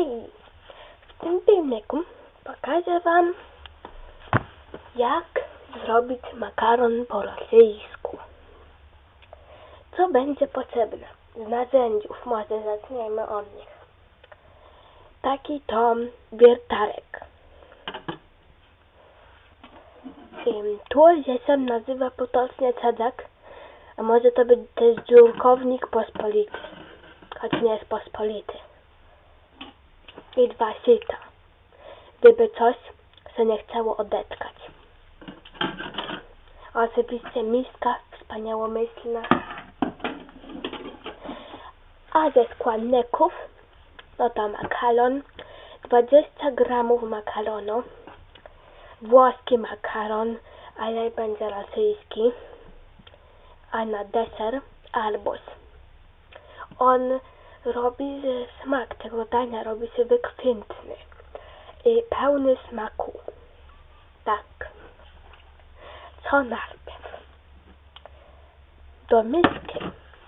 Hej! W tym filmiku pokażę Wam, jak zrobić makaron po rosyjsku. Co będzie potrzebne? Z narzędziów, może zaczniemy od nich. Taki to wiertarek. Tu się nazywa potocznie cedzak, a może to być też dziurkownik pospolity, choć nie jest pospolity. I dwa sita, gdyby coś się nie chciało odetkać. Oczywiście miska wspaniałomyślna. A ze składników, no to makaron, 20 gramów makaronu, włoski makaron, ale będzie rosyjski, a na deser arbuz. On robi, że smak tego dania robi się wykwintny i pełny smaku. Tak. Co najpierw? Do miski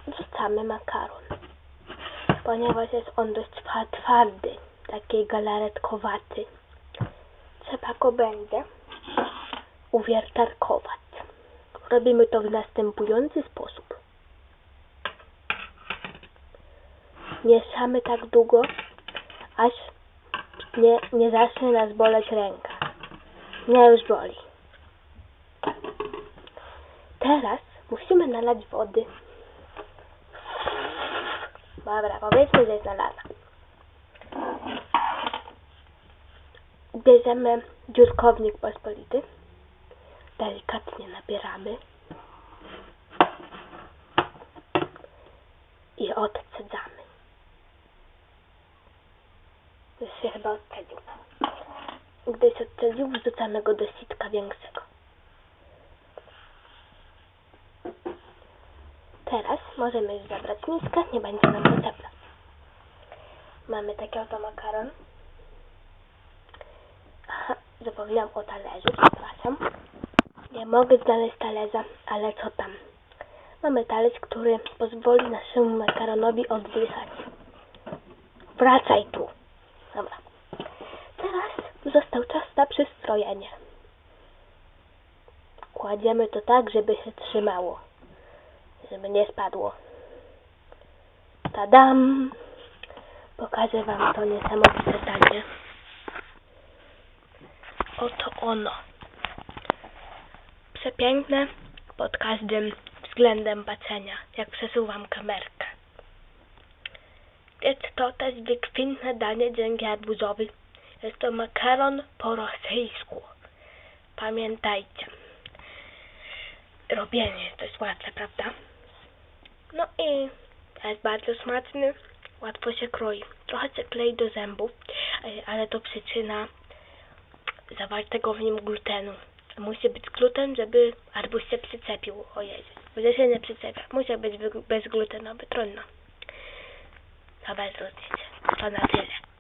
wrzucamy makaron, ponieważ jest on dość twa- twardy, taki galaretkowaty. Trzeba go będzie uwiertarkować. Robimy to w następujący sposób. Mieszamy tak długo, aż nie, nie zacznie nas boleć ręka. Nie już boli. Teraz musimy nalać wody. Dobra, powiedzmy, że jest nalana. Bierzemy dziurkownik pospolity. Delikatnie nabieramy. I odcedzamy. Już się chyba odcedził. Gdy się odcedził, wrzucamy go do sitka większego. Teraz możemy już zabrać miskę, nie będzie nam potrzebna. Mamy taki oto makaron. Aha, zapomniałam o talerzu, przepraszam. Nie mogę znaleźć talerza, ale co tam. Mamy talerz, który pozwoli naszemu makaronowi oddychać. Wracaj tu. Dobra. Teraz został czas na przystrojenie. Kładziemy to tak, żeby się trzymało. Żeby nie spadło. Tadam! Pokażę Wam to niesamowite danie. Oto ono. Przepiękne pod każdym względem patrzenia, jak przesuwam kamerkę. Jest to też wykwintne danie dzięki arbuzowi. Jest to makaron po rosyjsku. Pamiętajcie. Robienie jest dość łatwe, prawda? No i jest bardzo smaczny, łatwo się kroi. Trochę się klei do zębów, e, ale to przyczyna zawartego w nim glutenu. Musi być gluten, żeby arbuz się przyczepił. O Jezu, będzie się nie przyczepia. Musi być wy- bezglutenowy, trudno. To bez różnicy. To na tyle.